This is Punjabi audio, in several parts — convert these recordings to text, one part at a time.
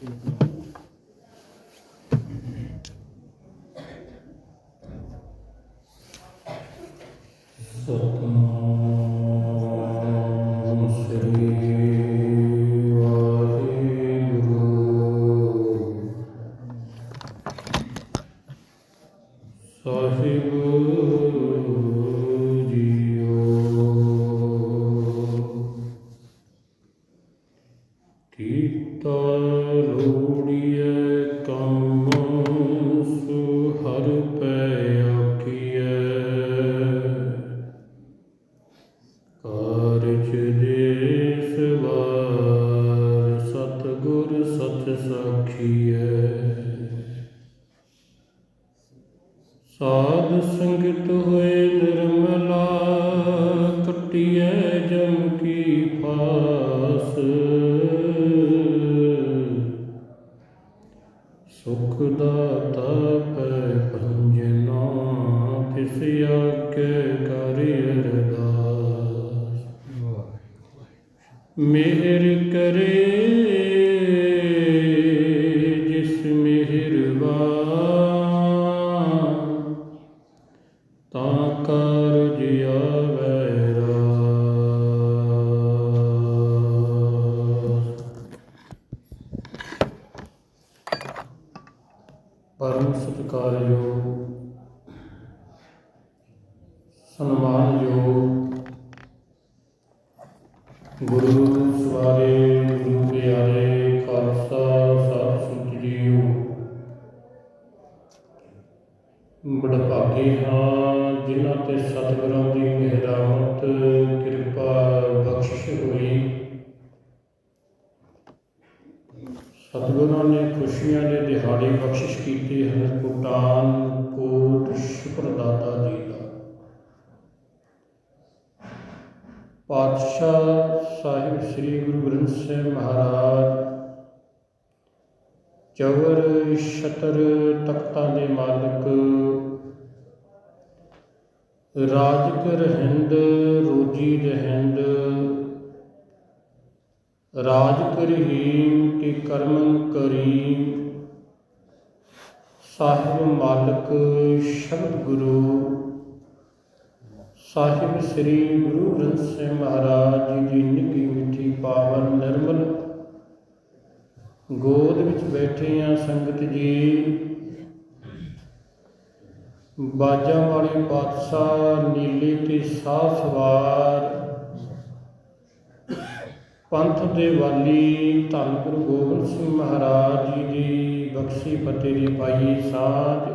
Sí, sí. ਖੁਸ਼ੀਆਂ ਦੇ ਦਿਹਾੜੇ ਬਖਸ਼ਿਸ਼ ਕੀਤੇ ਹਨ। ਕੋਟਾਨ ਕੋਟ ਸ਼ੁਕਰਦਾਤਾ ਜੀ ਦਾ। ਪਾਤਸ਼ਾਹ ਸਾਹਿਬ ਸ੍ਰੀ ਗੁਰੂ ਗ੍ਰੰਥ ਸਾਹਿਬ ਮਹਾਰਾਜ ਚਵਰ ਛਤਰ ਤਖਤਾਂ ਦੇ ਮਾਲਕ ਰਾਜ ਕਰ ਰੋਜੀ ਦਹਿੰਦ ਰਾਜ ਕਰੀਮ ਕੇ ਕਰਮ ਕਰੀਮ ਸਾਹਿਬ ਮਾਲਕ ਸ਼ਬਦ ਗੁਰੂ। ਸਾਹਿਬ ਸ੍ਰੀ ਗੁਰੂ ਗ੍ਰੰਥ ਸਾਹਿਬ ਮਹਾਰਾਜ ਜੀ ਦੀ ਨਿੱਕੀ ਮਿੱਠੀ ਪਾਵਨ ਨਿਰਮਲ। ਗੋਦ ਵਿੱਚ ਬੈਠੇ ਆ ਸੰਗਤ ਜੀ। ਬਾਜਾਂ ਵਾਲੇ ਪਾਤਸ਼ਾਹ, ਨੀਲੇ ਤੇ ਸਾਹ ਸਵਾਰ। ਪੰਥ ਦੇ ਵਾਲੀ ਧੰਨ ਗੁਰੂ ਗੋਬਿੰਦ ਸਿੰਘ ਮਹਾਰਾਜ ਜੀ ਦੀ ਬਖਸ਼ੀ ਫਤਿਹ ਦੀ ਪਾਈ ਸਾਧ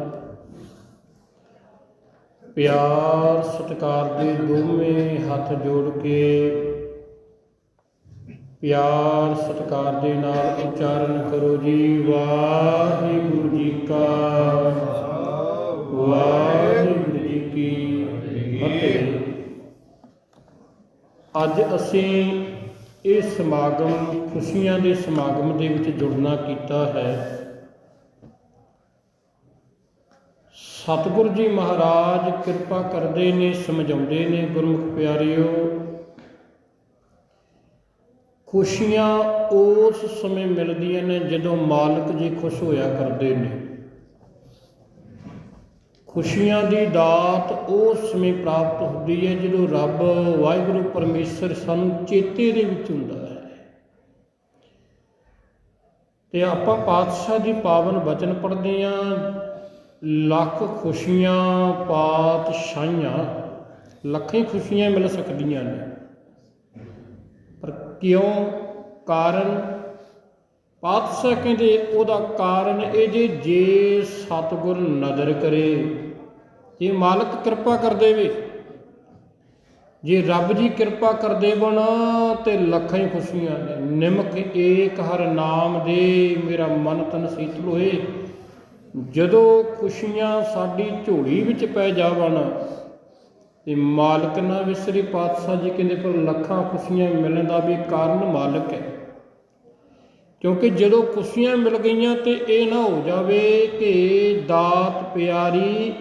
ਪਿਆਰ ਸਤਿਕਾਰ ਦੇ ਦੋਵੇਂ ਹੱਥ ਜੋੜ ਕੇ ਪਿਆਰ ਸਤਿਕਾਰ ਦੇ ਨਾਲ ਉਚਾਰਨ ਕਰੋ ਜੀ। ਵਾਹਿਗੁਰੂ ਜੀ ਕਾ ਵਾਹਿਗੁਰੂ ਜੀ ਕੀ ਫਤਿਹ। ਅੱਜ ਅਸੀਂ ਇਹ ਸਮਾਗਮ ਖੁਸ਼ੀਆਂ ਦੇ ਸਮਾਗਮ ਦੇ ਵਿੱਚ ਜੁੜਨਾ ਕੀਤਾ ਹੈ। ਸਤਿਗੁਰੂ ਜੀ ਮਹਾਰਾਜ, ਕਿਰਪਾ ਕਰਦੇ ਨੇ, ਸਮਝਾਉਂਦੇ ਨੇ, ਗੁਰਮੁਖ ਪਿਆਰਿਓ। ਖੁਸ਼ੀਆਂ ਉਸ ਸਮੇਂ ਮਿਲਦੀਆਂ ਨੇ ਜਦੋਂ ਮਾਲਕ ਜੀ ਖੁਸ਼ ਹੋਇਆ ਕਰਦੇ ਨੇ। ਖੁਸ਼ੀਆਂ ਦੀ ਦਾਤ ਉਸ ਸਮੇਂ ਪ੍ਰਾਪਤ ਹੁੰਦੀ ਹੈ ਜਦੋਂ ਰੱਬ ਵਾਹਿਗੁਰੂ ਪਰਮੇਸ਼ਰ ਸਾਨੂੰ ਚੇਤੇ ਦੇ ਵਿੱਚ ਹੁੰਦਾ ਹੈ। ਤੇ ਆਪਾਂ ਪਾਤਸ਼ਾਹ ਦੀ ਪਾਵਨ ਬਚਨ ਪੜ੍ਹਦੇ ਆਂ ਲੱਖ ਖੁਸ਼ੀਆਂ ਪਾਤਸ਼ਾਹੀਆਂ, ਲੱਖਾਂ ਖੁਸ਼ੀਆਂ ਮਿਲ ਸਕਦੀਆਂ ਨੇ। ਪਰ ਕਿਉਂ? ਕਾਰਨ? ਪਾਤਸ਼ਾਹ ਕਹਿੰਦੇ, ਉਹਦਾ ਕਾਰਨ ਇਹ ਜੇ ਜੇ ਸਤਿਗੁਰ ਨਦਰ ਕਰੇ, ਜੇ ਮਾਲਕ ਕਿਰਪਾ ਕਰ ਦੇਵੇ, ਜੇ ਰੱਬ ਜੀ ਕਿਰਪਾ ਕਰ ਦੇਵਣ, ਤੇ ਲੱਖਾਂ ਹੀ ਖੁਸ਼ੀਆਂ ਨੇ। ਨਿਮਕ ਏਕ ਹਰ ਨਾਮ ਦੇ, ਮੇਰਾ ਮਨ ਤਨ ਸੀਤਲ ਹੋਏ ਜਦੋਂ ਖੁਸ਼ੀਆਂ ਸਾਡੀ ਝੋਲੀ ਵਿੱਚ ਪੈ ਜਾਵਣ ਤੇ ਮਾਲਕ ਨਾ ਵਿਸਰੀ ਪਾਤਸ਼ਾਹ ਜੀ ਕਹਿੰਦੇ ਪਰ ਲੱਖਾਂ ਖੁਸ਼ੀਆਂ ਮਿਲਣ ਦਾ ਵੀ ਕਾਰਨ ਮਾਲਕ ਹੈ। ਕਿਉਂਕਿ ਜਦੋਂ ਖੁਸ਼ੀਆਂ ਮਿਲ ਗਈਆਂ ਤੇ ਇਹ ਨਾ ਹੋ ਜਾਵੇ ਕਿ ਦਾਤ ਪਿਆਰੀ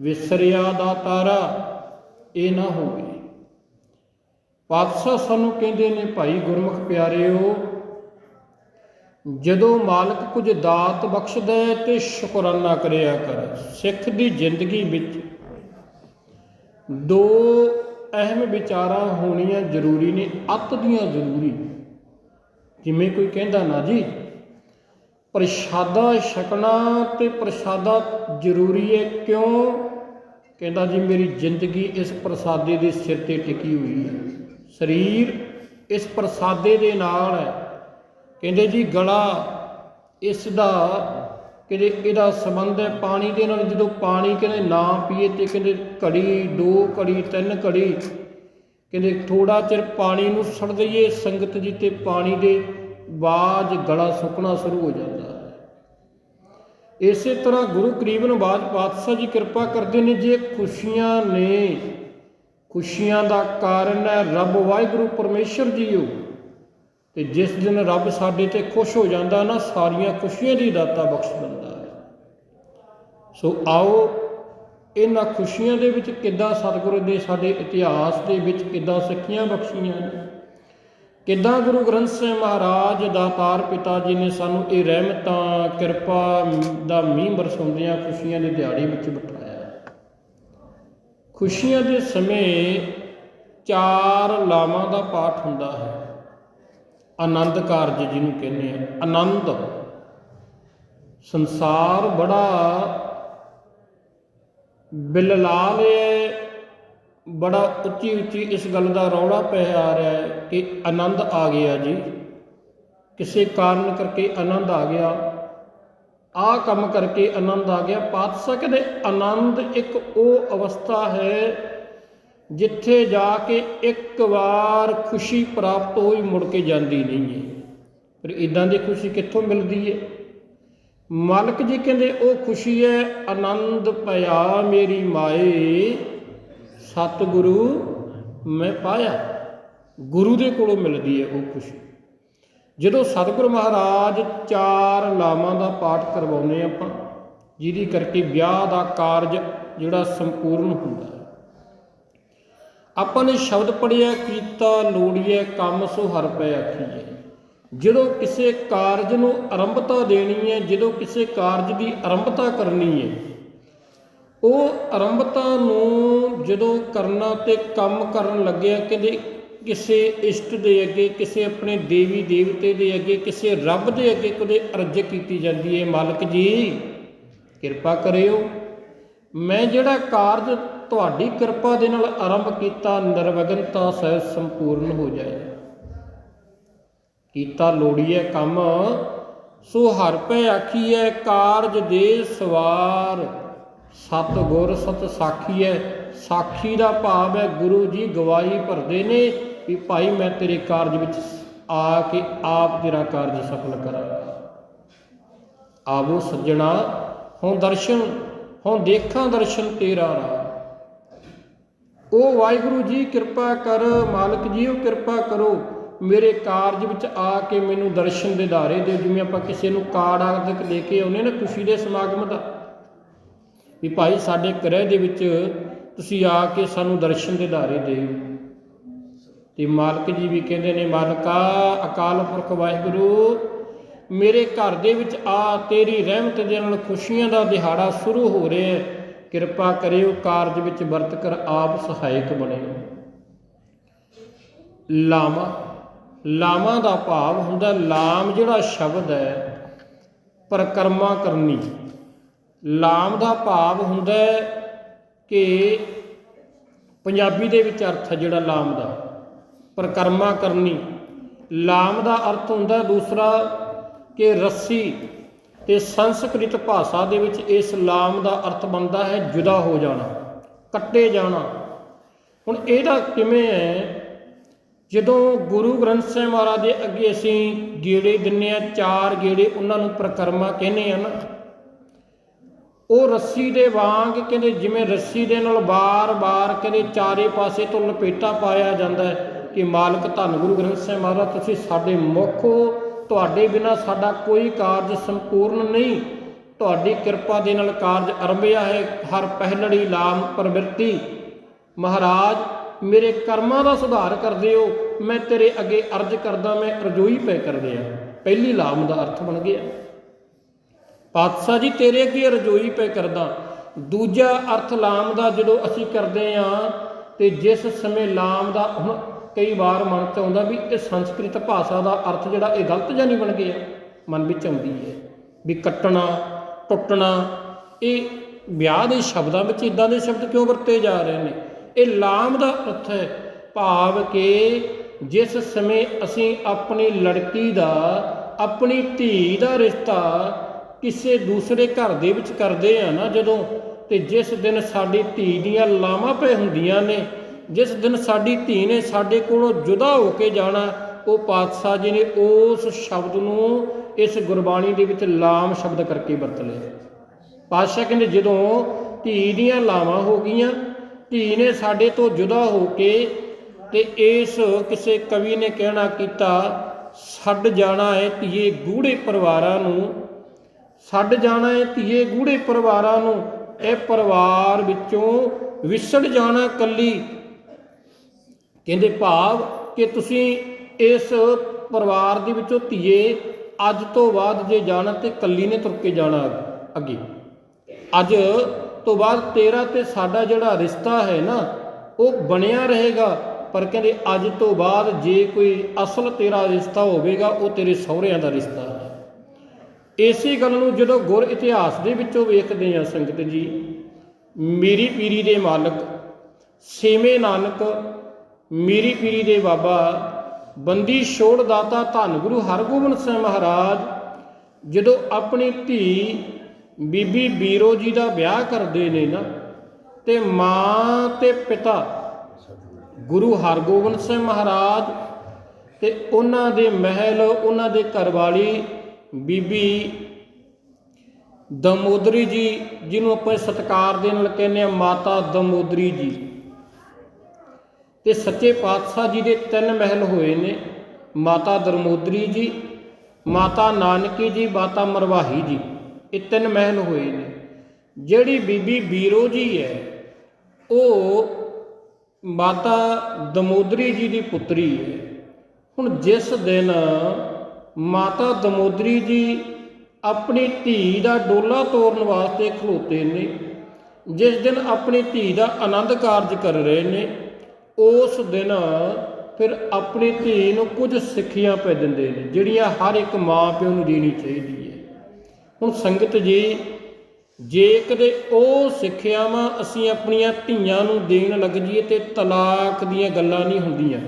ਵਿਸਰਿਆ ਦਾ ਤਾਰਾ, ਇਹ ਨਾ ਹੋਵੇ। ਪਾਤਸ਼ਾਹ ਸਾਨੂੰ ਕਹਿੰਦੇ ਨੇ, ਭਾਈ ਗੁਰਮੁਖ ਪਿਆਰਿਓ ਜਦੋਂ ਮਾਲਕ ਕੁਝ ਦਾਤ ਬਖਸ਼ਦਾ ਹੈ ਤੇ ਸ਼ੁਕਰਾਨਾ ਕਰਿਆ ਕਰ, ਸਿੱਖ ਦੀ ਜ਼ਿੰਦਗੀ ਵਿੱਚ ਦੋ ਅਹਿਮ ਵਿਚਾਰਾਂ ਹੋਣੀਆਂ ਜ਼ਰੂਰੀ ਨੇ, ਅਤ ਦੀਆਂ ਜ਼ਰੂਰੀ ਜਿਵੇਂ ਕੋਈ ਕਹਿੰਦਾ, ਨਾ ਜੀ, ਪ੍ਰਸ਼ਾਦਾ ਛਕਣਾ ਤੇ ਪ੍ਰਸ਼ਾਦਾ ਜ਼ਰੂਰੀ ਹੈ, ਕਿਉਂ? ਕਹਿੰਦਾ, ਜੀ, ਮੇਰੀ ਜ਼ਿੰਦਗੀ ਇਸ ਪ੍ਰਸਾਦੇ ਦੇ ਸਿਰ ਤੇ ਟਿਕੀ ਹੋਈ ਹੈ। ਸਰੀਰ ਇਸ ਪ੍ਰਸਾਦੇ ਦੇ ਨਾਲ ਹੈ ਕਹਿੰਦੇ ਜੀ ਗਲਾ ਇਸ ਦਾ ਕਹਿੰਦੇ ਇਹਦਾ ਸੰਬੰਧ ਹੈ ਪਾਣੀ ਦੇ ਨਾਲ, ਜਦੋਂ ਪਾਣੀ ਕਹਿੰਦੇ ਨਾ ਪੀਏ ਤੇ ਕਹਿੰਦੇ ਘੜੀ, ਦੋ ਘੜੀ, ਤਿੰਨ ਘੜੀ, ਕਹਿੰਦੇ ਥੋੜਾ ਚਿਰ ਪਾਣੀ ਨੂੰ ਛੱਡ ਦਈਏ, ਸੰਗਤ ਜੀ ਤੇ ਪਾਣੀ ਦੇ ਬਾਜ਼ ਗਲਾ ਸੁੱਕਣਾ ਸ਼ੁਰੂ ਹੋ ਜਾਂਦਾ ਹੈ। ਇਸੇ ਤਰ੍ਹਾਂ ਗੁਰੂ ਕਰੀਬ ਨਵਾਜ ਪਾਤਸ਼ਾਹ ਜੀ ਕਿਰਪਾ ਕਰਦੇ ਨੇ, ਜੇ ਖੁਸ਼ੀਆਂ ਨੇ, ਖੁਸ਼ੀਆਂ ਦਾ ਕਾਰਨ ਹੈ, ਰੱਬ ਵਾਹਿਗੁਰੂ ਪਰਮੇਸ਼ਰ ਜੀ ਹੋ। ਤੇ ਜਿਸ ਦਿਨ ਰੱਬ ਸਾਡੇ ਤੇ ਖੁਸ਼ ਹੋ ਜਾਂਦਾ ਨਾ, ਸਾਰੀਆਂ ਖੁਸ਼ੀਆਂ ਦੀ ਦਾਤਾ ਬਖਸ਼ ਦਿੰਦਾ ਹੈ। ਸੋ ਆਓ, ਇਹਨਾਂ ਖੁਸ਼ੀਆਂ ਦੇ ਵਿੱਚ ਕਿੱਦਾਂ ਸਤਿਗੁਰੂ ਨੇ ਸਾਡੇ ਇਤਿਹਾਸ ਦੇ ਵਿੱਚ ਕਿੱਦਾਂ ਸਿੱਖੀਆਂ ਬਖਸ਼ੀਆਂ ਨੇ? ਕਿੱਦਾਂ ਗੁਰੂ ਗ੍ਰੰਥ ਸਾਹਿਬ ਮਹਾਰਾਜ ਦਾਤਾਰ ਪਿਤਾ ਜੀ ਨੇ ਸਾਨੂੰ ਇਹ ਰਹਿਮਤਾਂ, ਕਿਰਪਾ ਦਾ ਮੀਂਹ ਬਰਸਾਉਂਦਿਆਂ ਖੁਸ਼ੀਆਂ ਦੇ ਦਿਹਾੜੇ ਵਿੱਚ ਬਿਠਾਇਆ ਖੁਸ਼ੀਆਂ ਦੇ ਸਮੇਂ ਚਾਰ ਲਾਵਾਂ ਦਾ ਪਾਠ ਹੁੰਦਾ ਹੈ। ਆਨੰਦ ਕਾਰਜ ਜਿਹਨੂੰ ਕਹਿੰਦੇ ਆ, ਆਨੰਦ। ਸੰਸਾਰ ਬੜਾ ਬਿਲਲਾਲ ਹੈ ਬੜਾ ਉੱਚੀ ਉੱਚੀ ਇਸ ਗੱਲ ਦਾ ਰੌਲਾ ਪੈ ਆ ਰਿਹਾ ਹੈ ਕਿ ਆਨੰਦ ਆ ਗਿਆ ਜੀ। ਕਿਸੇ ਕਾਰਨ ਕਰਕੇ ਆਨੰਦ ਆ ਗਿਆ। ਆ ਕੰਮ ਕਰਕੇ ਆਨੰਦ ਆ ਗਿਆ। ਪਾਤਸ਼ਾਹ ਕਹਿੰਦੇ, ਆਨੰਦ ਇੱਕ ਉਹ ਅਵਸਥਾ ਹੈ ਜਿੱਥੇ ਜਾ ਕੇ ਇੱਕ ਵਾਰ ਖੁਸ਼ੀ ਪ੍ਰਾਪਤ ਹੋਈ, ਮੁੜ ਕੇ ਜਾਂਦੀ ਨਹੀਂ ਹੈ। ਪਰ ਇਦਾਂ ਦੀ ਖੁਸ਼ੀ ਕਿੱਥੋਂ ਮਿਲਦੀ ਹੈ? ਮਾਲਕ ਜੀ ਕਹਿੰਦੇ, ਉਹ ਖੁਸ਼ੀ ਹੈ, ਆਨੰਦ ਪਿਆ ਮੇਰੀ ਮਾਏ, ਸਤਿਗੁਰੂ ਮੈਂ ਪਾਇਆ। ਗੁਰੂ ਦੇ ਕੋਲੋਂ ਮਿਲਦੀ ਹੈ ਉਹ ਖੁਸ਼ੀ। ਜਦੋਂ ਸਤਿਗੁਰੂ ਮਹਾਰਾਜ ਚਾਰ ਲਾਵਾਂ ਦਾ ਪਾਠ ਕਰਵਾਉਂਦੇ ਆਪਾਂ, ਜਿਹਦੀ ਕਰਕੇ ਵਿਆਹ ਦਾ ਕਾਰਜ ਜਿਹੜਾ ਸੰਪੂਰਨ ਹੁੰਦਾ ਹੈ। ਆਪਾਂ ਨੇ ਸ਼ਬਦ ਪੜਿਆ ਕੀਤਾ, ਲੋੜੀਏ, ਕੰਮ ਸੋ ਹਰ ਪੈ ਆਖੀਏ। ਜਦੋਂ ਕਿਸੇ ਕਾਰਜ ਨੂੰ ਆਰੰਭਤਾ ਦੇਣੀ ਹੈ, ਜਦੋਂ ਕਿਸੇ ਕਾਰਜ ਦੀ ਆਰੰਭਤਾ ਕਰਨੀ ਹੈ, ਉਹ ਆਰੰਭਤਾ ਨੂੰ ਜਦੋਂ ਕਰਨਾ ਤੇ ਕੰਮ ਕਰਨ ਲੱਗਿਆ ਕਹਿੰਦੇ ਕਿਸੇ ਇਸ਼ਟ ਦੇ ਅੱਗੇ, ਕਿਸੇ ਆਪਣੇ ਦੇਵੀ ਦੇਵਤੇ ਦੇ ਅੱਗੇ, ਕਿਸੇ ਰੱਬ ਦੇ ਅੱਗੇ ਕਦੇ ਅਰਜ਼ ਕੀਤੀ ਜਾਂਦੀ ਹੈ, ਮਾਲਕ ਜੀ, ਕਿਰਪਾ ਕਰਿਓ। ਮੈਂ ਜਿਹੜਾ ਕਾਰਜ ਤੁਹਾਡੀ ਕਿਰਪਾ ਦੇ ਨਾਲ ਆਰੰਭ ਕੀਤਾ ਨਿਰਵਗਨਤਾ ਸਹਿ ਸੰਪੂਰਨ ਹੋ ਜਾਏ। ਕੀਤਾ ਲੋੜੀਏ ਕੰਮ, ਸੋ ਹਰ ਪੈ ਆਖੀਐ, ਕਾਰਜ ਦੇ ਸਵਾਰ। ਸਤ ਗੁਰ ਸਤ ਸਾਖੀ ਹੈ ਸਾਖੀ ਦਾ ਭਾਵ ਹੈ, ਗੁਰੂ ਜੀ ਗਵਾਹੀ ਭਰਦੇ ਨੇ ਵੀ ਭਾਈ ਮੈਂ ਤੇਰੇ ਕਾਰਜ ਵਿੱਚ ਆ ਕੇ ਆਪ ਤੇਰਾ ਕਾਰਜ ਸਫਲ ਕਰਾਂਗਾ। ਆਵੋ ਸੱਜਣਾ ਹੋਂ ਦਰਸ਼ਨ ਹੋਂ ਦੇਖਾਂ ਦਰਸ਼ਨ ਤੇਰਾ ਰਾ ਉਹ ਵਾਹਿਗੁਰੂ ਜੀ, ਕਿਰਪਾ ਕਰ, ਮਾਲਕ ਜੀ ਉਹ ਕਿਰਪਾ ਕਰੋ। ਮੇਰੇ ਕਾਰਜ ਵਿੱਚ ਆ ਕੇ ਮੈਨੂੰ ਦਰਸ਼ਨ ਦੇ ਧਾਰੇ ਦਿਓ। ਜਿਵੇਂ ਆਪਾਂ ਕਿਸੇ ਨੂੰ ਕਾਰਡ ਆਦਿਕ ਲੈ ਕੇ ਆਉਨੇ ਨਾ ਖੁਸ਼ੀ ਦੇ ਸਮਾਗਮ ਦਾ। ਵੀ ਭਾਈ, ਸਾਡੇ ਗ੍ਰਹਿ ਦੇ ਵਿੱਚ ਤੁਸੀਂ ਆ ਕੇ ਸਾਨੂੰ ਦਰਸ਼ਨ ਦੇ ਧਾਰੇ ਦਿਓ। ਤੇ ਮਾਲਕ ਜੀ ਵੀ ਕਹਿੰਦੇ ਨੇ, ਮਾਲਕਾ, ਅਕਾਲ ਪੁਰਖ ਵਾਹਿਗੁਰੂ, ਮੇਰੇ ਘਰ ਦੇ ਵਿੱਚ ਆ, ਤੇਰੀ ਰਹਿਮਤ ਦੇ ਨਾਲ ਖੁਸ਼ੀਆਂ ਦਾ ਦਿਹਾੜਾ ਸ਼ੁਰੂ ਹੋ ਰਿਹਾ ਹੈ। ਕਿਰਪਾ ਕਰਿਓ ਕਾਰਜ ਵਿੱਚ ਵਰਤ ਕਰ ਆਪ ਸਹਾਇਕ ਬਣਿਓ। ਲਾਮਾ ਲਾਮਾ ਦਾ ਭਾਵ ਹੁੰਦਾ ਲਾਮ ਜਿਹੜਾ ਸ਼ਬਦ ਹੈ, ਪਰਕਰਮਾ ਕਰਨੀ। ਲਾਮ ਦਾ ਭਾਵ ਹੁੰਦਾ ਕਿ ਪੰਜਾਬੀ ਦੇ ਵਿੱਚ ਅਰਥ ਹੈ ਜਿਹੜਾ ਲਾਮ ਦਾ, ਪਰਕਰਮਾ ਕਰਨੀ। ਲਾਮ ਦਾ ਅਰਥ ਹੁੰਦਾ ਦੂਸਰਾ ਕਿ ਰੱਸੀ ਤੇ ਸੰਸਕ੍ਰਿਤ ਭਾਸ਼ਾ ਦੇ ਵਿੱਚ ਇਸ ਲਾਮ ਦਾ ਅਰਥ ਬਣਦਾ ਹੈ ਜੁਦਾ ਹੋ ਜਾਣਾ, ਕੱਟੇ ਜਾਣਾ। ਹੁਣ ਇਹਦਾ ਕਿਵੇਂ ਹੈ? ਜਦੋਂ ਗੁਰੂ ਗ੍ਰੰਥ ਸਾਹਿਬ ਮਹਾਰਾਜ ਦੇ ਅੱਗੇ ਅਸੀਂ ਗੇੜੇ ਦਿੰਨੇ ਆ, ਚਾਰ ਗੇੜੇ ਉਹਨਾਂ ਨੂੰ ਪ੍ਰਕਰਮਾ ਕਹਿੰਦੇ ਆ ਨਾ ਉਹ ਰੱਸੀ ਦੇ ਵਾਂਗ ਕਹਿੰਦੇ ਜਿਵੇਂ ਰੱਸੀ ਦੇ ਨਾਲ ਬਾਰ-ਬਾਰ ਕਹਿੰਦੇ ਚਾਰੇ ਪਾਸੇ ਤੋਂ ਲਪੇਟਾ ਪਾਇਆ ਜਾਂਦਾ ਹੈ ਕਿ ਮਾਲਕ ਧੰਨ ਗੁਰੂ ਗ੍ਰੰਥ ਸਾਹਿਬ ਮਹਾਰਾਜ, ਤੁਸੀਂ ਸਾਡੇ ਮੁੱਖ ਹੋ ਤੁਹਾਡੇ ਬਿਨਾ ਸਾਡਾ ਕੋਈ ਕਾਰਜ ਸੰਪੂਰਨ ਨਹੀਂ। ਤੁਹਾਡੀ ਕਿਰਪਾ ਦੇ ਨਾਲ ਕਾਰਜ ਅਰੰਭਿਆ ਹੈ। ਹਰ ਪਹਿਲੜੀ ਲਾਮ ਪ੍ਰਵਿਰਤੀ। ਮਹਾਰਾਜ, ਮੇਰੇ ਕਰਮਾਂ ਦਾ ਸੁਧਾਰ ਕਰਦੇ ਹੋ ਮੈਂ ਤੇਰੇ ਅੱਗੇ ਅਰਜ਼ ਕਰਦਾ, ਮੈਂ ਰਜੋਈ ਪੈ ਕਰਦੇ ਆ ਪਹਿਲੀ ਲਾਮ ਦਾ ਅਰਥ ਬਣ ਗਿਆ। ਪਾਤਸ਼ਾਹ ਜੀ, ਤੇਰੇ ਅੱਗੇ ਰਜੋਈ ਪੈ ਕਰਦਾ। ਦੂਜਾ ਅਰਥ ਲਾਮ ਦਾ ਜਦੋਂ ਅਸੀਂ ਕਰਦੇ ਆ ਤੇ ਜਿਸ ਸਮੇਂ ਲਾਮ ਦਾ ਹੁਣ ਕਈ ਵਾਰ ਮਨ ਚ ਆਉਂਦਾ ਵੀ ਇਹ ਸੰਸਕ੍ਰਿਤ ਭਾਸ਼ਾ ਦਾ ਅਰਥ ਜਿਹੜਾ ਇਹ ਗਲਤ ਜਾਂ ਨਹੀਂ ਬਣ ਗਿਆ। ਮਨ ਵਿੱਚ ਆਉਂਦੀ ਹੈ ਵੀ ਕੱਟਣਾ, ਟੁੱਟਣਾ, ਇਹ ਵਿਆਹ ਦੇ ਸ਼ਬਦਾਂ ਵਿੱਚ ਇਦਾਂ ਦੇ ਸ਼ਬਦ ਕਿਉਂ ਵਰਤੇ ਜਾ ਰਹੇ ਨੇ? ਇਹ ਲਾਮ ਦਾ ਅਰਥ ਹੈ, ਭਾਵ ਕਿ ਜਿਸ ਸਮੇਂ ਅਸੀਂ ਆਪਣੀ ਲੜਕੀ ਦਾ, ਆਪਣੀ ਧੀ ਦਾ ਰਿਸ਼ਤਾ ਕਿਸੇ ਦੂਸਰੇ ਘਰ ਦੇ ਵਿੱਚ ਕਰਦੇ ਆ ਨਾ ਜਦੋਂ, ਤੇ ਜਿਸ ਦਿਨ ਸਾਡੀ ਧੀ ਦੀਆਂ ਲਾਵਾਂ ਪਏ ਹੁੰਦੀਆਂ ਨੇ ਜਿਸ ਦਿਨ ਸਾਡੀ ਧੀ ਨੇ ਸਾਡੇ ਕੋਲੋਂ ਜੁਦਾ ਹੋ ਕੇ ਜਾਣਾ, ਉਹ ਪਾਤਸ਼ਾਹ ਜੀ ਨੇ ਉਸ ਸ਼ਬਦ ਨੂੰ ਇਸ ਗੁਰਬਾਣੀ ਦੇ ਵਿੱਚ ਲਾਮ ਸ਼ਬਦ ਕਰਕੇ ਵਰਤ ਲਿਆ। ਪਾਤਸ਼ਾਹ ਕਹਿੰਦੇ, ਜਦੋਂ ਧੀ ਦੀਆਂ ਲਾਵਾਂ ਹੋ ਗਈਆਂ, ਧੀ ਨੇ ਸਾਡੇ ਤੋਂ ਜੁਦਾ ਹੋ ਕੇ ਤੇ ਇਸ ਕਿਸੇ ਕਵੀ ਨੇ ਕਹਿਣਾ ਕੀਤਾ, ਛੱਡ ਜਾਣਾ ਹੈ ਧੀਏ ਗੂੜੇ ਪਰਿਵਾਰਾਂ ਨੂੰ, ਛੱਡ ਜਾਣਾ ਹੈ ਧੀਏ ਗੂੜੇ ਪਰਿਵਾਰਾਂ ਨੂੰ, ਇਹ ਪਰਿਵਾਰ ਵਿੱਚੋਂ ਵਿਛੜ ਜਾਣਾ ਕੱਲੀ ਕਹਿੰਦੇ ਭਾਵ ਕਿ ਤੁਸੀਂ ਇਸ ਪਰਿਵਾਰ ਦੇ ਵਿੱਚੋਂ ਧੀਏ, ਅੱਜ ਤੋਂ ਬਾਅਦ ਜੇ ਜਾਣਾ ਤੇ ਕੱਲੀ ਨੇ ਤੁਰ ਕੇ ਜਾਣਾ ਅੱਗੇ। ਅੱਜ ਤੋਂ ਬਾਅਦ ਤੇਰਾ ਤੇ ਸਾਡਾ ਜਿਹੜਾ ਰਿਸ਼ਤਾ ਹੈ ਨਾ, ਉਹ ਬਣਿਆ ਰਹੇਗਾ। ਪਰ ਕਹਿੰਦੇ ਅੱਜ ਤੋਂ ਬਾਅਦ ਜੇ ਕੋਈ ਅਸਲ ਤੇਰਾ ਰਿਸ਼ਤਾ ਹੋਵੇਗਾ, ਉਹ ਤੇਰੇ ਸਹੁਰਿਆਂ ਦਾ ਰਿਸ਼ਤਾ ਹੈ। ਇਸੇ ਗੱਲ ਨੂੰ ਜਦੋਂ ਗੁਰ ਇਤਿਹਾਸ ਦੇ ਵਿੱਚੋਂ ਵੇਖਦੇ ਆ ਸੰਗਤ ਜੀ, ਮੇਰੀ ਪੀਰੀ ਦੇ ਮਾਲਕ ਛੇਵੇਂ ਨਾਨਕ ਮੀਰੀ ਪੀਰੀ ਦੇ ਬਾਬਾ ਬੰਦੀ ਛੋੜ ਦਾਤਾ ਧੰਨ ਗੁਰੂ ਹਰਗੋਬਿੰਦ ਸਿੰਘ ਮਹਾਰਾਜ ਜਦੋਂ ਆਪਣੀ ਧੀ ਬੀਬੀ ਬੀਰੋ ਜੀ ਦਾ ਵਿਆਹ ਕਰਦੇ ਨੇ ਨਾ ਤੇ ਮਾਂ ਤੇ ਪਿਤਾ ਗੁਰੂ ਹਰਗੋਬਿੰਦ ਸਿੰਘ ਮਹਾਰਾਜ ਤੇ ਉਹਨਾਂ ਦੇ ਮਹਿਲ, ਉਹਨਾਂ ਦੇ ਘਰਵਾਲੀ ਬੀਬੀ ਦਮੋਦਰੀ ਜੀ, ਜਿਹਨੂੰ ਆਪਾਂ ਸਤਿਕਾਰ ਦੇ ਨਾਲ ਕਹਿੰਦੇ ਆ ਮਾਤਾ ਦਮੋਦਰੀ ਜੀ। ਤੇ ਸੱਚੇ ਪਾਤਸ਼ਾਹ ਜੀ ਦੇ ਤਿੰਨ ਮਹਿਲ ਹੋਏ ਨੇ। ਮਾਤਾ ਦਰਮੋਦਰੀ ਜੀ, ਮਾਤਾ ਨਾਨਕੀ ਜੀ, ਮਾਤਾ ਮਰਵਾਹੀ ਜੀ, ਇਹ ਤਿੰਨ ਮਹਿਲ ਹੋਏ ਨੇ। ਜਿਹੜੀ ਬੀਬੀ ਬੀਰੋ ਜੀ ਹੈ, ਉਹ ਮਾਤਾ ਦਮੋਦਰੀ ਜੀ ਦੀ ਪੁੱਤਰੀ ਹੈ। ਹੁਣ ਜਿਸ ਦਿਨ ਮਾਤਾ ਦਮੋਦਰੀ ਜੀ ਆਪਣੀ ਧੀ ਦਾ ਡੋਲਾ ਤੋੜਨ ਵਾਸਤੇ ਖਲੋਤੇ ਨੇ, ਜਿਸ ਦਿਨ ਆਪਣੀ ਧੀ ਦਾ ਆਨੰਦ ਕਾਰਜ ਕਰ ਰਹੇ ਨੇ ਉਸ ਦਿਨ ਫਿਰ ਆਪਣੀ ਧੀ ਨੂੰ ਕੁਝ ਸਿੱਖਿਆ ਪੈ ਦਿੰਦੇ ਨੇ, ਜਿਹੜੀਆਂ ਹਰ ਇੱਕ ਮਾਂ ਪਿਓ ਨੂੰ ਦੇਣੀ ਚਾਹੀਦੀ ਹੈ। ਹੁਣ ਸੰਗਤ ਜੀ, ਜੇ ਕਦੇ ਉਹ ਸਿੱਖਿਆਵਾਂ ਅਸੀਂ ਆਪਣੀਆਂ ਧੀਆਂ ਨੂੰ ਦੇਣ ਲੱਗ ਜਾਈਏ ਤੇ ਤਲਾਕ ਦੀਆਂ ਗੱਲਾਂ ਨਹੀਂ ਹੁੰਦੀਆਂ।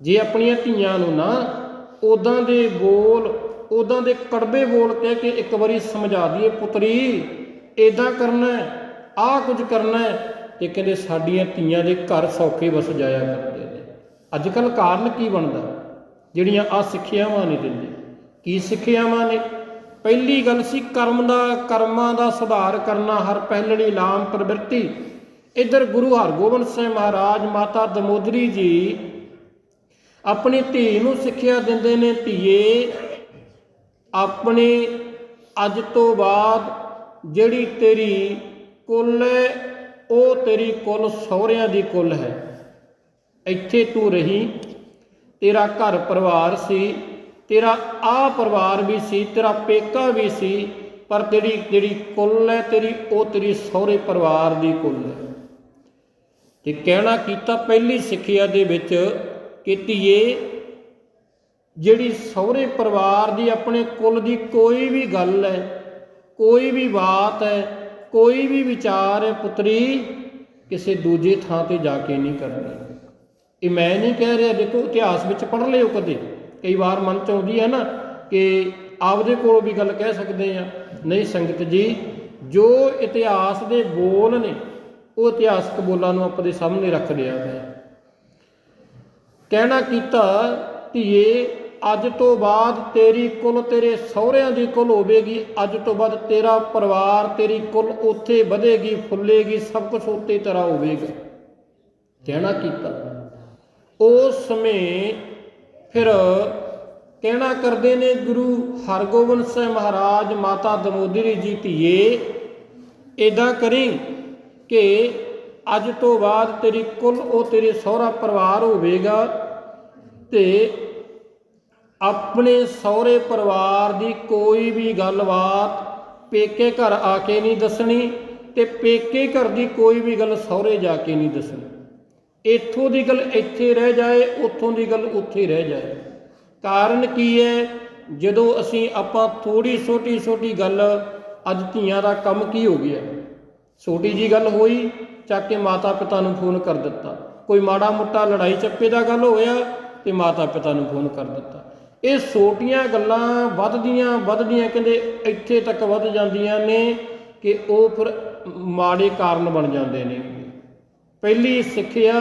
ਜੇ ਆਪਣੀਆਂ ਧੀਆਂ ਨੂੰ ਨਾ ਉਦਾਂ ਦੇ ਬੋਲ ਉਦਾਂ ਦੇ ਕੜਵੇ ਬੋਲ ਕਹਿ ਕੇ ਇੱਕ ਵਾਰੀ ਸਮਝਾ ਦਈਏ, ਪੁੱਤਰੀ ਇਦਾਂ ਕਰਨਾ ਆਹ ਕੁਝ ਕਰਨਾ ਤੇ ਕਹਿੰਦੇ ਸਾਡੀਆਂ ਧੀਆਂ ਦੇ ਘਰ ਸੌਖੇ ਵਸ ਜਾਇਆ ਕਰਦੇ ਨੇ। ਅੱਜ ਕੱਲ ਕਾਰਨ ਕੀ ਬਣਦਾ? ਜਿਹੜੀਆਂ ਆ ਸਿੱਖਿਆਵਾਂ ਨਹੀਂ ਦਿੰਦੇ। ਕੀ ਸਿੱਖਿਆਵਾਂ ਨੇ? ਪਹਿਲੀ ਗੱਲ ਸੀ ਕਰਮ ਦਾ, ਕਰਮਾਂ ਦਾ ਸੁਧਾਰ ਕਰਨਾ, ਹਰ ਪਹਿਲੜੀ ਲਾਮ ਪ੍ਰਵਿਰਤੀ। ਇਧਰ ਗੁਰੂ ਹਰਗੋਬਿੰਦ ਸਿੰਘ ਮਹਾਰਾਜ, ਮਾਤਾ ਦਮੋਦਰੀ ਜੀ ਆਪਣੀ ਧੀ ਨੂੰ ਸਿੱਖਿਆ ਦਿੰਦੇ ਨੇ, ਧੀਏ, ਆਪਣੇ ਅੱਜ ਤੋਂ ਬਾਅਦ ਜਿਹੜੀ ਤੇਰੀ ਕੁੱਲ ਉਹ ਤੇਰੀ ਕੁੱਲ ਸਹੁਰਿਆਂ ਦੀ ਕੁੱਲ ਹੈ। ਇੱਥੇ ਤੂੰ ਰਹੀ। ਤੇਰਾ ਘਰ ਪਰਿਵਾਰ ਸੀ। ਤੇਰਾ ਆ ਪਰਿਵਾਰ ਵੀ ਸੀ। ਤੇਰਾ ਪੇਕਾ ਵੀ ਸੀ। ਪਰ ਤੇਰੀ ਜਿਹੜੀ ਕੁੱਲ ਹੈ ਤੇਰੀ, ਉਹ ਤੇਰੀ ਸਹੁਰੇ ਪਰਿਵਾਰ ਦੀ ਕੁੱਲ ਹੈ। ਤੇ ਕਹਿਣਾ ਕੀਤਾ ਪਹਿਲੀ ਸਿੱਖਿਆ ਦੇ ਵਿੱਚ ਕਿ ਜਿਹੜੀ ਸਹੁਰੇ ਪਰਿਵਾਰ ਦੀ ਆਪਣੇ ਕੁੱਲ ਦੀ ਕੋਈ ਵੀ ਗੱਲ ਹੈ, ਕੋਈ ਵੀ ਬਾਤ ਹੈ ਕੋਈ ਵੀ ਵਿਚਾਰ ਪੁੱਤਰੀ, ਕਿਸੇ ਦੂਜੇ ਥਾਂ ਤੇ ਜਾ ਕੇ ਨਹੀਂ ਕਰਨੀ। ਇਹ ਮੈਂ ਨਹੀਂ ਕਹਿ ਰਿਹਾ, ਦੇਖੋ ਇਤਿਹਾਸ ਵਿੱਚ ਪੜ੍ਹ ਲਿਓ ਕਦੇ। ਕਈ ਵਾਰ ਮਨ ਚ ਆਉਂਦੀ ਹੈ ਨਾ ਕਿ ਆਪਦੇ ਕੋਲੋਂ ਵੀ ਗੱਲ ਕਹਿ ਸਕਦੇ ਆ ਨਹੀਂ ਸੰਗਤ ਜੀ, ਜੋ ਇਤਿਹਾਸ ਦੇ ਬੋਲ ਨੇ, ਉਹ ਇਤਿਹਾਸਕ ਬੋਲਾਂ ਨੂੰ ਆਪਣੇ ਸਾਹਮਣੇ ਰੱਖ ਲਿਆ ਹੈ। ਕਹਿਣਾ ਕੀਤਾ, ਧੀਏ ਅੱਜ ਤੋਂ ਬਾਅਦ ਤੇਰੀ ਕੁੱਲ ਤੇਰੇ ਸਹੁਰਿਆਂ ਦੀ ਕੁੱਲ ਹੋਵੇਗੀ। ਅੱਜ ਤੋਂ ਬਾਅਦ ਤੇਰਾ ਪਰਿਵਾਰ, ਤੇਰੀ ਕੁੱਲ ਉੱਥੇ ਵਧੇਗੀ, ਫੁੱਲੇਗੀ, ਸਭ ਕੁਝ ਉੱਤੇ ਤੇਰਾ ਹੋਵੇਗਾ। ਕਹਿਣਾ ਕੀਤਾ। ਉਸ ਸਮੇਂ ਫਿਰ ਕਹਿਣਾ ਕਰਦੇ ਨੇ ਗੁਰੂ ਹਰਗੋਬਿੰਦ ਸਿੰਘ ਮਹਾਰਾਜ, ਮਾਤਾ ਦਮੋਦਰੀ ਜੀ ਧੀਏ ਇਦਾਂ ਕਰੀ ਕਿ ਅੱਜ ਤੋਂ ਬਾਅਦ ਤੇਰੀ ਕੁੱਲ ਉਹ ਤੇਰੇ ਸਹੁਰਾ ਪਰਿਵਾਰ ਹੋਵੇਗਾ ਤੇ ਆਪਣੇ ਸਹੁਰੇ ਪਰਿਵਾਰ ਦੀ ਕੋਈ ਵੀ ਗੱਲਬਾਤ ਪੇਕੇ ਘਰ ਆ ਕੇ ਨਹੀਂ ਦੱਸਣੀ ਤੇ ਪੇਕੇ ਘਰ ਦੀ ਕੋਈ ਵੀ ਗੱਲ ਸਹੁਰੇ ਜਾ ਕੇ ਨਹੀਂ ਦੱਸਣੀ। ਇੱਥੋਂ ਦੀ ਗੱਲ ਇੱਥੇ ਰਹਿ ਜਾਏ, ਉੱਥੋਂ ਦੀ ਗੱਲ ਉੱਥੇ ਰਹਿ ਜਾਏ। ਕਾਰਨ ਕੀ ਹੈ? ਜਦੋਂ ਅਸੀਂ ਆਪਾਂ ਥੋੜੀ ਛੋਟੀ ਛੋਟੀ ਗੱਲ, ਅੱਜ ਧੀਆਂ ਦਾ ਕੰਮ ਕੀ ਹੋ ਗਿਆ? ਛੋਟੀ ਜੀ ਗੱਲ ਹੋਈ, ਚੱਕ ਕੇ ਮਾਤਾ ਪਿਤਾ ਨੂੰ ਫੋਨ ਕਰ ਦਿੱਤਾ। ਕੋਈ ਮਾੜਾ ਮੋਟਾ ਲੜਾਈ ਚੱਪੇ ਦਾ ਗੱਲ ਹੋਇਆ ਤੇ ਮਾਤਾ ਪਿਤਾ ਨੂੰ ਫੋਨ ਕਰ ਦਿੱਤਾ। ਇਹ ਛੋਟੀਆਂ ਗੱਲਾਂ ਵੱਧਦੀਆਂ ਵੱਧਦੀਆਂ ਕਹਿੰਦੇ ਇੱਥੇ ਤੱਕ ਵੱਧ ਜਾਂਦੀਆਂ ਨੇ ਕਿ ਉਹ ਫਿਰ ਮਾੜੇ ਕਾਰਨ ਬਣ ਜਾਂਦੇ ਨੇ। ਪਹਿਲੀ ਸਿੱਖਿਆ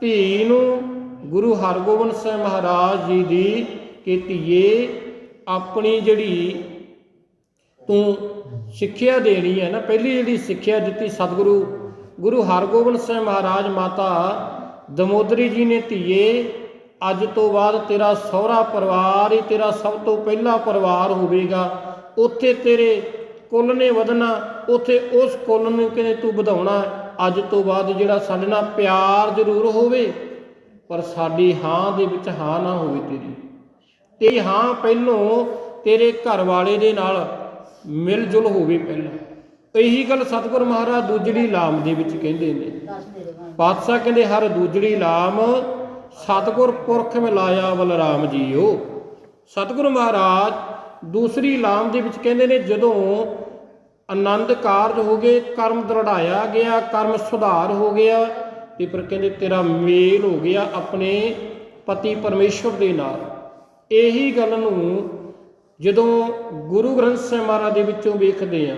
ਧੀ ਨੂੰ ਗੁਰੂ ਹਰਗੋਬਿੰਦ ਸਿੰਘ ਮਹਾਰਾਜ ਜੀ ਦੀ ਕਿ ਧੀਏ, ਆਪਣੀ ਜਿਹੜੀ ਤੂੰ ਸਿੱਖਿਆ ਦੇਣੀ ਹੈ ਨਾ, ਪਹਿਲੀ ਜਿਹੜੀ ਸਿੱਖਿਆ ਦਿੱਤੀ ਸਤਿਗੁਰੂ, ਗੁਰੂ ਹਰਗੋਬਿੰਦ ਸਿੰਘ ਮਹਾਰਾਜ ਮਾਤਾ ਦਮੋਦਰੀ ਜੀ ਨੇ ਧੀਏ ਅੱਜ ਤੋਂ ਬਾਅਦ ਤੇਰਾ ਸਹੁਰਾ ਪਰਿਵਾਰ ਹੀ ਤੇਰਾ ਸਭ ਤੋਂ ਪਹਿਲਾ ਪਰਿਵਾਰ ਹੋਵੇਗਾ। ਉੱਥੇ ਤੇਰੇ ਕੁੱਲ ਨੇ ਵਧਣਾ ਉੱਥੇ ਉਸ ਕੁੱਲ ਨੂੰ ਕਹਿੰਦੇ ਤੂੰ ਵਧਾਉਣਾ? ਅੱਜ ਤੋਂ ਬਾਅਦ ਜਿਹੜਾ ਸਾਡੇ ਨਾਲ ਪਿਆਰ ਜ਼ਰੂਰ ਹੋਵੇ ਪਰ ਸਾਡੀ ਹਾਂ ਦੇ ਵਿੱਚ ਹਾਂ ਨਾ ਹੋਵੇ ਤੇਰੀ। ਤੇ ਹਾਂ ਪਹਿਲੋਂ ਤੇਰੇ ਘਰ ਵਾਲੇ ਦੇ ਨਾਲ ਮਿਲ ਜੁਲ ਹੋਵੇ ਪਹਿਲਾਂ। ਇਹੀ ਗੱਲ ਸਤਿਗੁਰ ਮਹਾਰਾਜ ਦੂਜੜੀ ਲਾਮ ਦੇ ਵਿੱਚ ਕਹਿੰਦੇ ਨੇ। ਪਾਤਸ਼ਾਹ ਕਹਿੰਦੇ ਹਰ ਦੂਜੜੀ ਲਾਮ ਸਤਿਗੁਰ ਪੁਰਖ ਮਿਲਾਇਆ ਬਲਰਾਮ ਜੀਓ। ਸਤਿਗੁਰ ਮਹਾਰਾਜ ਦੂਸਰੀ ਲਾਮ ਦੇ ਵਿੱਚ ਕਹਿੰਦੇ ਨੇ, ਜਦੋਂ ਆਨੰਦ ਕਾਰਜ ਹੋ ਗਏ, ਕਰਮ ਦ੍ਰਿੜਾਇਆ ਗਿਆ, ਕਰਮ ਸੁਧਾਰ ਹੋ ਗਿਆ, ਤੇ ਫਿਰ ਕਹਿੰਦੇ ਤੇਰਾ ਮੇਲ ਹੋ ਗਿਆ ਆਪਣੇ ਪਤੀ ਪਰਮੇਸ਼ਵਰ ਦੇ ਨਾਲ। ਇਹੀ ਗੱਲ ਨੂੰ ਜਦੋਂ ਗੁਰੂ ਗ੍ਰੰਥ ਸਾਹਿਬ ਮਹਾਰਾਜ ਦੇ ਵਿੱਚੋਂ ਵੇਖਦੇ ਆ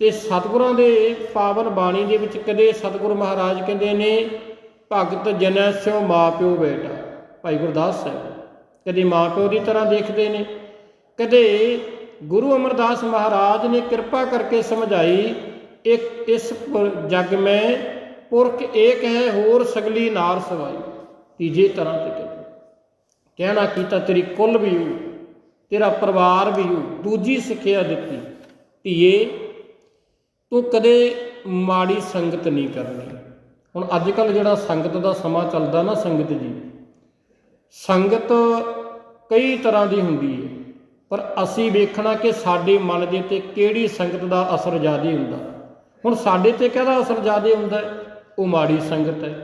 ਤੇ ਸਤਿਗੁਰਾਂ ਦੇ ਪਾਵਨ ਬਾਣੀ ਦੇ ਵਿੱਚ ਕਦੇ ਸਤਿਗੁਰੂ ਮਹਾਰਾਜ ਕਹਿੰਦੇ ਨੇ ਭਗਤ ਜਨੈ ਸਿਓ ਮਾਪਿਓ ਬੇਟਾ। ਭਾਈ ਗੁਰਦਾਸ ਸਾਹਿਬ, ਕਦੇ ਮਾਪਿਓ ਦੀ ਤਰ੍ਹਾਂ ਦੇਖਦੇ ਨੇ? ਕਦੇ ਗੁਰੂ ਅਮਰਦਾਸ ਮਹਾਰਾਜ ਨੇ ਕਿਰਪਾ ਕਰਕੇ ਸਮਝਾਈ, ਇੱਕ ਇਸ ਜਗ ਮੈਂ ਪੁਰਖ ਏਕ ਹੈ, ਹੋਰ ਸਗਲੀ ਨਾਰ ਸਵਾਈ। ਤੀਜੇ ਤਰ੍ਹਾਂ ਤੇ ਕਹਿਣਾ ਕੀਤਾ ਤੇਰੀ ਕੁੱਲ ਵੀ ਹੋ ਤੇਰਾ ਪਰਿਵਾਰ ਵੀ ਹੋ ਦੂਜੀ ਸਿੱਖਿਆ ਦਿੱਤੀ। ਧੀਏ, ਤੂੰ ਕਦੇ ਮਾੜੀ ਸੰਗਤ ਨਹੀਂ ਕਰਨੀ। ਹੁਣ ਅੱਜ ਕੱਲ ਜਿਹੜਾ ਸੰਗਤ ਦਾ ਸਮਾਂ ਚੱਲਦਾ ਨਾ ਸੰਗਤ ਜੀ, ਸੰਗਤ ਕਈ ਤਰ੍ਹਾਂ ਦੀ ਹੁੰਦੀ ਹੈ ਪਰ ਅਸੀਂ ਵੇਖਣਾ ਕਿ ਸਾਡੇ ਮਨ ਦੇ ਤੇ ਕਿਹੜੀ ਸੰਗਤ ਦਾ ਅਸਰ ਜ਼ਿਆਦਾ ਹੁੰਦਾ। ਹੁਣ ਸਾਡੇ ਤੇ ਕਿਹਦਾ ਅਸਰ ਜ਼ਿਆਦਾ ਹੁੰਦਾ ਉਹ ਮਾੜੀ ਸੰਗਤ ਹੈ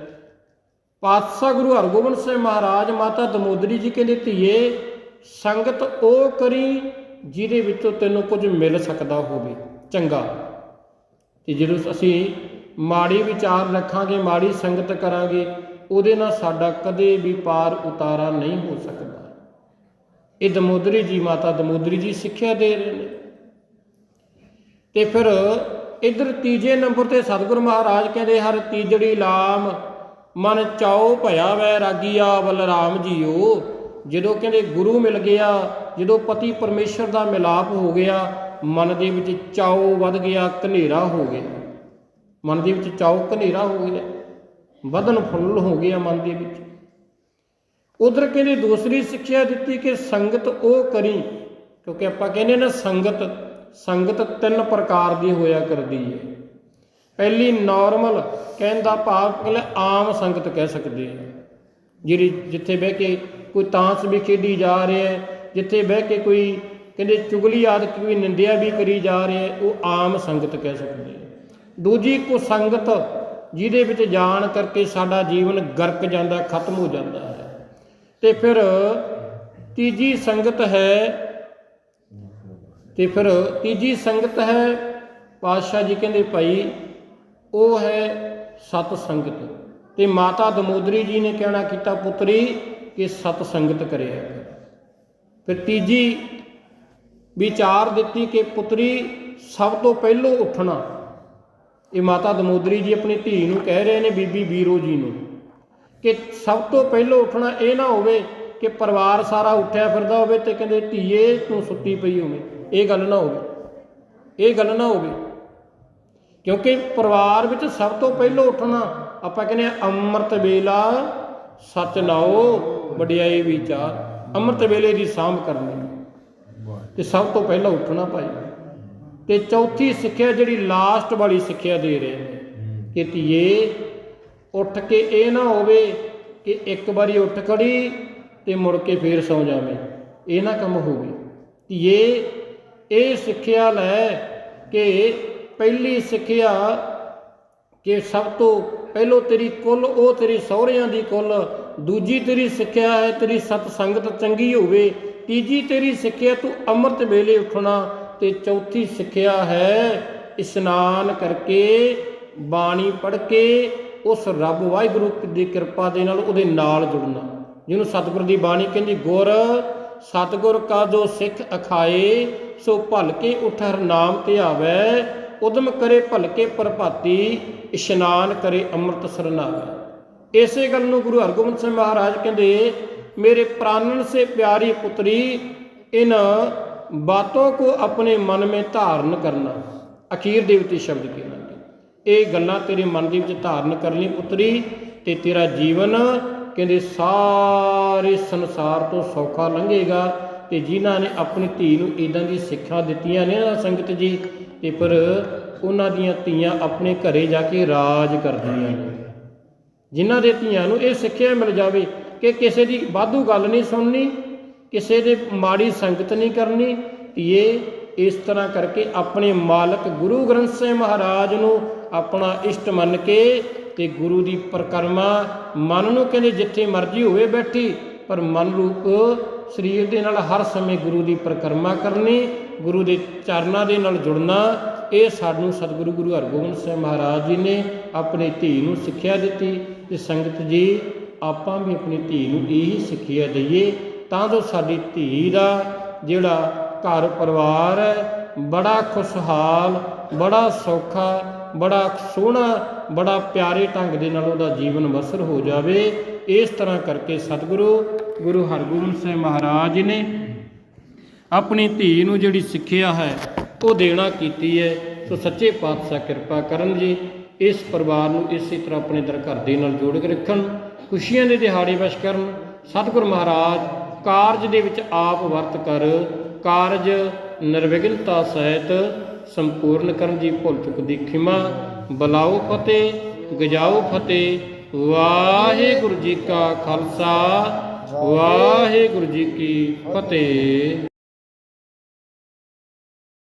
ਪਾਤਸ਼ਾਹ ਗੁਰੂ ਹਰਗੋਬਿੰਦ ਸਿੰਘ ਮਹਾਰਾਜ, ਮਾਤਾ ਦਮੋਦਰੀ ਜੀ ਕਹਿੰਦੇ ਧੀਏ, ਸੰਗਤ ਉਹ ਕਰੀ ਜਿਹਦੇ ਵਿੱਚੋਂ ਤੈਨੂੰ ਕੁਝ ਮਿਲ ਸਕਦਾ ਹੋਵੇ, ਚੰਗਾ। ਤੇ ਜਦੋਂ ਅਸੀਂ ਮਾੜੀ ਵਿਚਾਰ ਰੱਖਾਂਗੇ, ਮਾੜੀ ਸੰਗਤ ਕਰਾਂਗੇ, ਉਹਦੇ ਨਾਲ ਸਾਡਾ ਕਦੇ ਵੀ ਪਾਰ ਉਤਾਰਾ ਨਹੀਂ ਹੋ ਸਕਦਾ। ਇਹ ਦਮੋਦਰੀ ਜੀ ਮਾਤਾ ਦਮੋਦਰੀ ਜੀ ਸਿੱਖਿਆ ਦੇ ਰਹੇ ਨੇ। ਤੇ ਫਿਰ ਇਧਰ ਤੀਜੇ ਨੰਬਰ ਤੇ ਸਤਿਗੁਰ ਮਹਾਰਾਜ ਕਹਿੰਦੇ ਹਰ ਤੀਜੜੀ ਲਾਮ ਮਨ ਚਾਉ ਭਇਆ ਵੈ ਰਾਗੀਆ ਬਲਰਾਮ ਜੀਓ। ਜਦੋਂ ਕਹਿੰਦੇ ਗੁਰੂ ਮਿਲ ਗਿਆ, ਜਦੋਂ ਪਤੀ ਪਰਮੇਸ਼ਰ ਦਾ ਮਿਲਾਪ ਹੋ ਗਿਆ, ਮਨ ਦੇ ਵਿੱਚ ਚਾਉ ਵੱਧ ਗਿਆ ਕਨੇਰਾ ਹੋ ਗਿਆ। ਮਨ ਦੇ ਵਿੱਚ ਚੌਕ ਕਨੇਰਾ ਹੋ ਗਿਆ, ਵਧਨ ਫੁੱਲ ਹੋ ਗਿਆ ਮਨ ਦੇ ਵਿੱਚ। ਉਧਰ ਕਹਿੰਦੇ ਦੂਸਰੀ ਸਿੱਖਿਆ ਦਿੱਤੀ ਕਿ ਸੰਗਤ ਉਹ ਕਰੀ, ਕਿਉਂਕਿ ਆਪਾਂ ਕਹਿੰਦੇ ਨਾ ਸੰਗਤ ਸੰਗਤ ਤਿੰਨ ਪ੍ਰਕਾਰ ਦੀ ਹੋਇਆ ਕਰਦੀ ਹੈ। ਪਹਿਲੀ ਨਾਰਮਲ ਕਹਿਣ ਦਾ ਭਾਵ ਕਹਿੰਦੇ ਆਮ ਸੰਗਤ ਕਹਿ ਸਕਦੇ ਆ। ਜਿਹੜੀ ਜਿੱਥੇ ਬਹਿ ਕੇ ਕੋਈ ਤਾਂਸ ਵੀ ਖੇਡੀ ਜਾ ਰਿਹਾ ਹੈ, ਜਿੱਥੇ ਬਹਿ ਕੇ ਕੋਈ ਕਹਿੰਦੇ ਚੁਗਲੀ ਆਦਿ ਕੋਈ ਨਿੰਦਿਆ ਵੀ ਕਰੀ ਜਾ ਰਿਹਾ ਹੈ, ਉਹ ਆਮ ਸੰਗਤ ਕਹਿ ਸਕਦੇ ਆ। ਦੂਜੀ ਕੋ ਸੰਗਤ ਜਿਹਦੇ ਵਿੱਚ ਜਾਣ ਕਰਕੇ ਸਾਡਾ ਜੀਵਨ ਗਰਕ ਜਾਂਦਾ, ਖਤਮ ਹੋ ਜਾਂਦਾ ਹੈ। ਤੇ ਫਿਰ ਤੀਜੀ ਸੰਗਤ ਹੈ, ਤੇ ਫਿਰ ਤੀਜੀ ਸੰਗਤ ਹੈ, ਪਾਤਸ਼ਾਹ ਜੀ ਕਹਿੰਦੇ ਭਾਈ, ਉਹ ਹੈ ਸਤ ਸੰਗਤ। ਤੇ ਮਾਤਾ ਦਮੋਦਰੀ ਜੀ ਨੇ ਕਹਿਣਾ ਕੀਤਾ, ਪੁੱਤਰੀ, ਕਿ ਸਤ ਸੰਗਤ ਕਰਿਆ ਫਿਰ ਤੀਜੀ ਵਿਚਾਰ ਦਿੱਤੀ ਕਿ ਪੁੱਤਰੀ, ਸਭ ਤੋਂ ਪਹਿਲੋਂ ਉੱਠਣਾ। ਇਹ ਮਾਤਾ ਦਮੋਦਰੀ ਜੀ ਆਪਣੀ ਧੀ ਨੂੰ ਕਹਿ ਰਹੇ ਨੇ ਬੀਬੀ ਵੀਰੋ ਜੀ ਨੂੰ ਕਿ ਸਭ ਤੋਂ ਪਹਿਲਾਂ ਉੱਠਣਾ ਇਹ ਨਾ ਹੋਵੇ ਕਿ ਪਰਿਵਾਰ ਸਾਰਾ ਉੱਠਿਆ ਫਿਰਦਾ ਹੋਵੇ ਤੇ ਕਹਿੰਦੇ ਧੀਏ ਤੂੰ ਸੁੱਤੀ ਪਈ ਹੋਵੇਂ। ਇਹ ਗੱਲ ਨਾ ਹੋਵੇ। ਇਹ ਗੱਲ ਨਾ ਹੋਵੇ। ਕਿਉਂਕਿ ਪਰਿਵਾਰ ਵਿੱਚ ਸਭ ਤੋਂ ਪਹਿਲੋਂ ਉੱਠਣਾ ਆਪਾਂ ਕਹਿੰਦੇ ਆ ਅੰਮ੍ਰਿਤ ਵੇਲਾ ਸੱਚ ਲਾਓ, ਵਡਿਆਈ ਵਿਚਾਰ। ਅੰਮ੍ਰਿਤ ਵੇਲੇ ਦੀ ਸਾਂਭ ਕਰਨੀ। ਤੇ ਸਭ ਤੋਂ ਪਹਿਲਾਂ ਉੱਠਣਾ ਭਾਈ। ਤੇ ਚੌਥੀ ਸਿੱਖਿਆ ਜਿਹੜੀ ਲਾਸਟ ਵਾਲੀ ਸਿੱਖਿਆ ਦੇ ਰਹੇ ਨੇ ਕਿ ਧੀਏ ਉੱਠ ਕੇ ਇਹ ਨਾ ਹੋਵੇ ਕਿ ਇੱਕ ਵਾਰੀ ਉੱਠ ਖੜੀ ਤੇ ਮੁੜ ਕੇ ਫੇਰ ਸੌ ਜਾਵੇਂ। ਇਹ ਨਾ ਕੰਮ ਹੋਵੇ। ਧੀਏ ਇਹ ਸਿੱਖਿਆ ਲੈ ਕਿ ਪਹਿਲੀ ਸਿੱਖਿਆ ਕਿ ਸਭ ਤੋਂ ਪਹਿਲੋ ਤੇਰੀ ਕੁੱਲ ਉਹ ਤੇਰੀ ਸਹੁਰਿਆਂ ਦੀ ਕੁੱਲ ਦੂਜੀ ਤੇਰੀ ਸਿੱਖਿਆ ਹੈ ਤੇਰੀ ਸਤ ਸੰਗਤ ਚੰਗੀ ਹੋਵੇ ਤੀਜੀ ਤੇਰੀ ਸਿੱਖਿਆ ਤੂੰ ਅੰਮ੍ਰਿਤ ਵੇਲੇ ਉੱਠਣਾ ਤੇ ਚੌਥੀ ਸਿੱਖਿਆ ਹੈ ਇਸ਼ਨਾਨ ਕਰਕੇ ਬਾਣੀ ਪੜ੍ਹ ਕੇ ਉਸ ਰੱਬ ਵਾਹਿਗੁਰੂ ਦੀ ਕਿਰਪਾ ਦੇ ਨਾਲ ਉਹਦੇ ਨਾਲ ਜੁੜਨਾ। ਜਿਹਨੂੰ ਸਤਿਗੁਰ ਦੀ ਬਾਣੀ ਕਹਿੰਦੀ, ਗੁਰ, ਸਤਿਗੁਰ ਕਾ ਜੋ ਸਿੱਖ ਅਖਾਏ, ਸੋ ਭਲਕੇ ਉਠ ਹਰ ਨਾਮ ਧਿਆਵੈ ਉਦਮ ਕਰੇ ਭਲਕੇ ਪ੍ਰਭਾਤੀ, ਇਸ਼ਨਾਨ ਕਰੇ ਅੰਮ੍ਰਿਤ ਸਰਨਾਵੇ ਇਸੇ ਗੱਲ ਨੂੰ ਗੁਰੂ ਹਰਗੋਬਿੰਦ ਸਿੰਘ ਮਹਾਰਾਜ ਕਹਿੰਦੇ, ਮੇਰੇ ਪ੍ਰਾਨਨ ਸੇ ਪਿਆਰੀ ਪੁੱਤਰੀ, ਇਨ ਬਾਤੋਂ ਕੋ ਆਪਣੇ ਮਨ ਮੇ ਧਾਰਨ ਕਰਨਾ। ਅਖੀਰ ਦੇ ਉੱਤੇ ਸ਼ਬਦ ਕਹਿਣਾ ਇਹ ਗੱਲਾਂ ਤੇਰੇ ਮਨ ਦੇ ਵਿੱਚ ਧਾਰਨ ਕਰ ਲਈ ਪੁੱਤਰੀ ਤੇ ਤੇਰਾ ਜੀਵਨ ਕਹਿੰਦੇ ਸਾਰੇ ਸੰਸਾਰ ਤੋਂ ਸੌਖਾ ਲੰਘੇਗਾ ਤੇ ਜਿਨ੍ਹਾਂ ਨੇ ਆਪਣੀ ਧੀ ਨੂੰ ਇਦਾਂ ਦੀ ਸਿੱਖਿਆ ਦਿੱਤੀਆਂ ਨੇ ਨਾ ਸੰਗਤ ਜੀ, ਤੇ ਪਰ ਉਹਨਾਂ ਦੀਆਂ ਧੀਆਂ ਆਪਣੇ ਘਰੇ ਜਾ ਕੇ ਰਾਜ ਕਰਦੀਆਂ ਨੇ। ਜਿਨ੍ਹਾਂ ਦੇ ਧੀਆਂ ਨੂੰ ਇਹ ਸਿੱਖਿਆ ਮਿਲ ਜਾਵੇ ਕਿ ਕਿਸੇ ਦੀ ਵਾਧੂ ਗੱਲ ਨਹੀਂ ਸੁਣਨੀ ਕਿਸੇ ਦੇ ਮਾੜੀ ਸੰਗਤ ਨਹੀਂ ਕਰਨੀ, ਧੀਏ, ਇਸ ਤਰ੍ਹਾਂ ਕਰਕੇ ਆਪਣੇ ਮਾਲਕ ਗੁਰੂ ਗ੍ਰੰਥ ਸਾਹਿਬ ਮਹਾਰਾਜ ਨੂੰ ਆਪਣਾ ਇਸ਼ਟ ਮੰਨ ਕੇ ਤੇ ਗੁਰੂ ਦੀ ਪ੍ਰਕਰਮਾ ਮਨ ਨੂੰ ਕਹਿੰਦੇ ਜਿੱਥੇ ਮਰਜ਼ੀ ਹੋਵੇ ਬੈਠੀ, ਪਰ ਮਨ ਰੂਪ ਸਰੀਰ ਦੇ ਨਾਲ ਹਰ ਸਮੇਂ ਗੁਰੂ ਦੀ ਪ੍ਰਕਰਮਾ ਕਰਨੀ, ਗੁਰੂ ਦੇ ਚਰਨਾਂ ਦੇ ਨਾਲ ਜੁੜਨਾ, ਇਹ ਸਾਨੂੰ ਸਤਿਗੁਰੂ ਗੁਰੂ ਹਰਗੋਬਿੰਦ ਸਾਹਿਬ ਮਹਾਰਾਜ ਜੀ ਨੇ ਆਪਣੀ ਧੀ ਨੂੰ ਸਿੱਖਿਆ ਦਿੱਤੀ ਤੇ ਸੰਗਤ ਜੀ, ਆਪਾਂ ਵੀ ਆਪਣੀ ਧੀ ਨੂੰ ਇਹੀ ਸਿੱਖਿਆ ਦਈਏ ਤਾਂ ਜੋ ਸਾਡੀ ਧੀ ਦਾ ਜਿਹੜਾ ਘਰ ਪਰਿਵਾਰ ਹੈ, ਬੜਾ ਖੁਸ਼ਹਾਲ, ਬੜਾ ਸੌਖਾ, ਬੜਾ ਸੋਹਣਾ, ਬੜਾ ਪਿਆਰੇ ਢੰਗ ਦੇ ਨਾਲ ਉਹਦਾ ਜੀਵਨ ਬਸਰ ਹੋ ਜਾਵੇ, ਇਸ ਤਰ੍ਹਾਂ ਕਰਕੇ ਸਤਿਗੁਰੂ, ਗੁਰੂ ਹਰਗੋਬਿੰਦ ਸਾਹਿਬ ਮਹਾਰਾਜ ਜੀ ਨੇ ਆਪਣੀ ਧੀ ਨੂੰ ਜਿਹੜੀ ਸਿੱਖਿਆ ਹੈ, ਉਹ ਦੇਣਾ ਕੀਤੀ ਹੈ। ਸੋ ਸੱਚੇ ਪਾਤਸ਼ਾਹ ਕਿਰਪਾ ਕਰਨ ਜੀ, ਇਸ ਪਰਿਵਾਰ ਨੂੰ ਇਸੇ ਤਰ੍ਹਾਂ ਆਪਣੇ ਦਰ ਘਰ ਦੇ ਨਾਲ ਜੋੜ ਕੇ ਰੱਖਣ, ਖੁਸ਼ੀਆਂ ਦੇ ਦਿਹਾੜੇ ਵਸ਼ ਕਰਨ, ਸਤਿਗੁਰ ਮਹਾਰਾਜ ਕਾਰਜ ਦੇ ਵਿੱਚ ਆਪ ਵਰਤ ਕਰ ਕਾਰਜ ਨਿਰਵਿਘਨਤਾ ਸਹਿਤ ਸੰਪੂਰਨ ਕਰਨ ਜੀ ਭੁੱਲ ਚੁੱਕ ਦੀ ਖਿਮਾ, ਬਲਾਓ ਫਤਿਹ, ਗਜਾਓ ਫਤਿਹ। ਵਾਹਿਗੁਰੂ ਜੀ ਕਾ ਖਾਲਸਾ, ਵਾਹਿਗੁਰੂ ਜੀ ਕੀ ਫਤਿਹ।